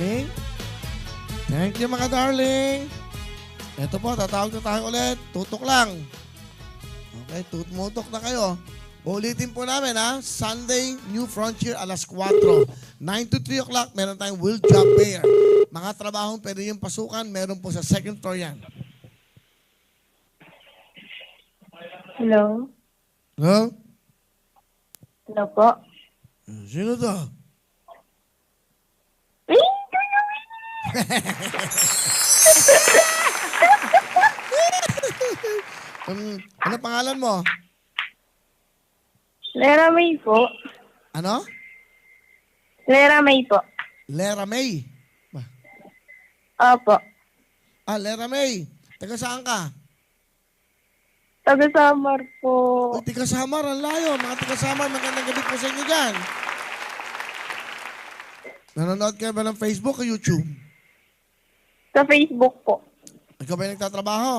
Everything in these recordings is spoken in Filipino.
darling. Thank you, mga darling. Ito po, tatawag na tayo ulit. Tutok lang. Okay, tutumutok na kayo. Ulitin po namin ha, Sunday, New Frontier, alas 4. 9 to 3 o'clock, meron tayong Will Job Fair. Mga trabahong pwede yung pasukan, meron po sa second floor yan. Hello? Hello? Hello po? Sino to? Um, ano pangalan mo? Lera May po. Ano? Lera May po. Lera May. Ba? Opo. Ah, Lera May. Taga saan ka? Taga Samar po. Uy, taga Samar, ang layo. Mga taga Samar, magandang gabi po sa inyo dyan. Nanonood ka ba ng Facebook o YouTube? Sa Facebook po. Ikaw ba yung nagtatrabaho?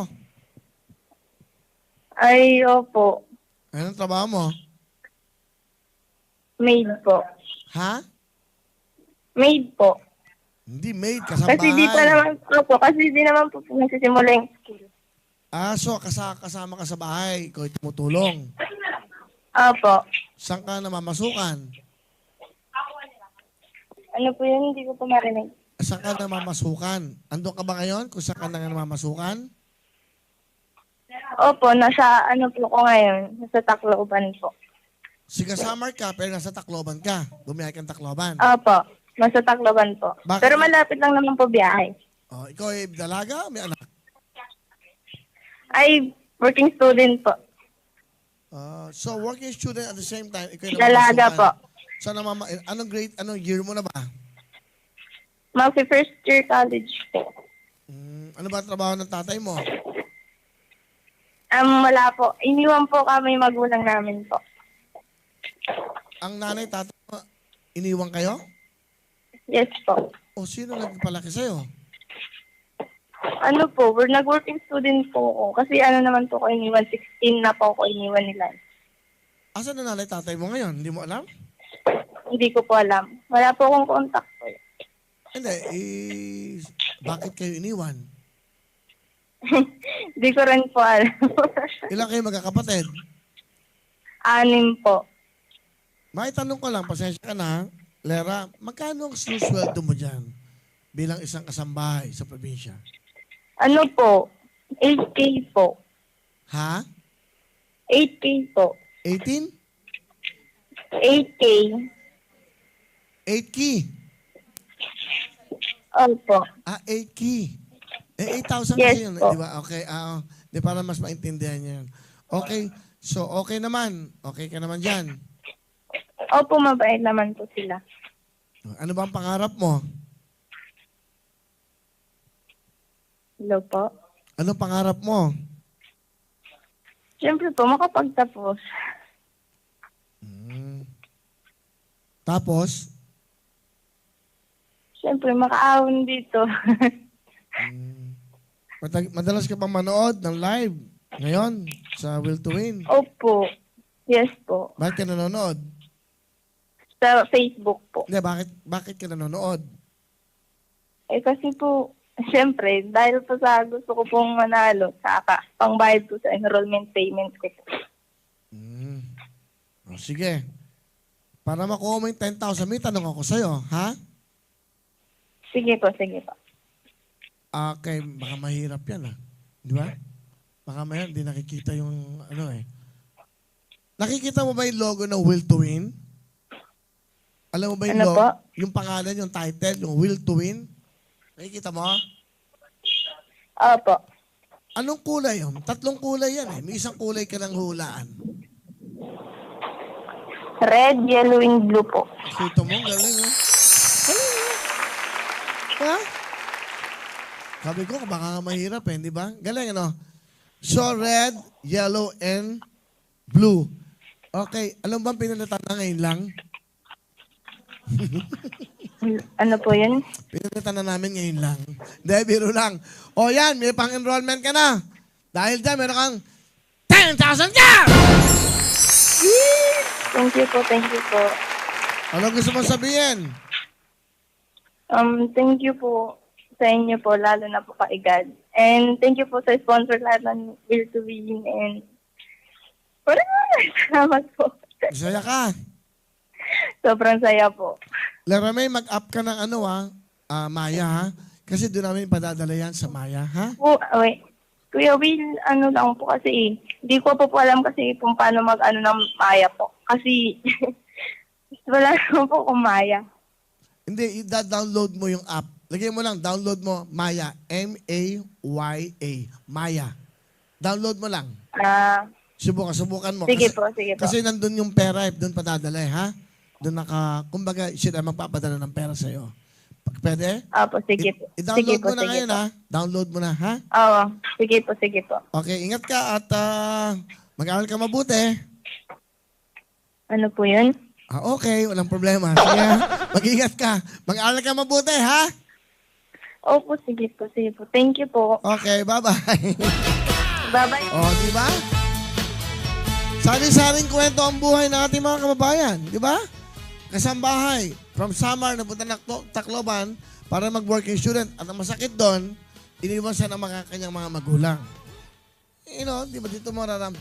Ay, opo. Anong trabaho mo? Maid po. Ha? Maid po. Hindi, maid, kasama Kasi di pa naman, opo, kasi di naman po po nagsisimula yung skill. Ah, so kasa, kasama ka sa bahay, ikaw ay tumutulong. Opo. Saan ka namamasukan? Ano po yun? Hindi ko po marinig. Saan ka namamasukan? Andun ka ba ngayon kung saan ka na namamasukan? Opo, nasa ano po ko ngayon. Nasa Tacloban po. Siga Samar ka, pero nasa Tacloban ka. Bumiyay kang Tacloban. Opo. Nasa Tacloban po. Bakit? Pero malapit lang naman po biyahe. Oh, ikaw ay dalaga, may anak. Ay, working student po. Ah, so working student at the same time, ikaw ay Dalaga po. So namama, anong grade, anong year mo na ba? Magsi first year college po. Hmm, ano ba trabaho ng tatay mo? Um, wala po. Iniwan po kami magulang namin po. Ang nanay, tatay mo, iniwan kayo? Yes po. O sino nagpalaki sa'yo? Ano po, we're nag-working student po ako. Kasi ano naman po ko iniwan, 16 na po ako iniwan nila. Asan na nanay, tatay mo ngayon? Hindi mo alam? Hindi ko po alam. Wala po akong contact. Hindi, eh, bakit kayo iniwan? Hindi ko rin po alam. Ilan kayo magkakapatid? Anim po. Maitanong ko lang, pasensya ka na, Lera, magkano ang susweldo mo dyan bilang isang kasambahay sa probinsya? Ano po? 8K po. Ha? 8K po. 18? 8K. 8 key. Opo. Ah, 8 key. Eh, 8,000 Yes kasi yun, po. di ba? Okay, ah, oh. di para mas maintindihan niyo yun. Okay, so okay naman. Okay ka naman dyan. Opo, mabait naman po sila. Ano ba ang pangarap mo? Hello po. Ano pangarap mo? Siyempre po, makapagtapos. Hmm. Tapos, Siyempre, makaahon dito. hmm, matag- madalas ka bang manood ng live ngayon sa Will to Win? Opo. Yes po. Bakit ka nanonood? Sa Facebook po. Hindi, bakit, bakit ka nanonood? Eh kasi po, siyempre, dahil po sa gusto ko pong manalo, saka pangbayad po sa enrollment payment ko. Hmm. O, sige. Para makuha mo yung 10,000, may tanong ako sa'yo, ha? Sige po, sige po. Okay, baka mahirap yan, ah. Di ba? Baka mahirap, hindi nakikita yung ano eh. Nakikita mo ba yung logo ng Will to Win? Alam mo ba yung Ano logo? po? Yung pangalan, yung title, yung Will to Win? Nakikita mo? Opo. Anong kulay yun? Tatlong kulay yan eh. May isang kulay ka ng hulaan. Red, yellow, and blue po. Kita mo, galing oh. Ha? Sabi ko, baka nga mahirap eh, di ba? Galing ano? So, red, yellow, and blue. Okay, alam ba pinalitan na ngayon lang? Ano po yun? Pinalitan na namin ngayon lang. Hindi, biro lang. O yan, may pang-enrollment ka na. Dahil dyan, meron kang 10,000 ka! Thank you po, thank you po. Ano gusto mo sabihin? Um, thank you po sa inyo po, lalo na po kay God. And thank you po sa sponsor lahat ng Will to Win. And wala salamat po. Masaya ka. Sobrang saya po. Laramay, mag-up ka ng ano ha, ah, Maya ha? Kasi doon namin padadala yan sa Maya, ha? Po, wait. Kuya Will, ano lang po kasi eh. Hindi ko po po alam kasi kung paano mag-ano ng Maya po. Kasi wala naman po kung Maya. Hindi, i-download mo yung app. Lagyan mo lang, download mo Maya. M-A-Y-A. Maya. Download mo lang. Ah, Subukan, subukan mo. sige kasi, po, sige po. Kasi nandun yung pera, eh, doon padadala, eh, ha? Doon naka, kumbaga, sila magpapadala ng pera sa'yo. P- Pwede? Opo, sige po. I- Sige I-download po, mo na sige ngayon, po. ha? Download mo na, ha? Oo, sige po, sige po. Okay, ingat ka at ah, mag-aaral ka mabuti. Ano po yun? Ah, okay, walang problema. Sige, mag-ingat ka. Mag-aaral ka mabuti, ha? Opo, sige po, sige po. Thank you po. Okay, bye-bye. Bye-bye. oh, di ba? Sari-saring kwento ang buhay ng ating mga kababayan, di ba? Kasambahay, from Samar, napunta na Taclo- Tacloban para mag-working student. At ang masakit doon, iniwan siya ng mga kanyang mga magulang. You know, di ba dito mo raram,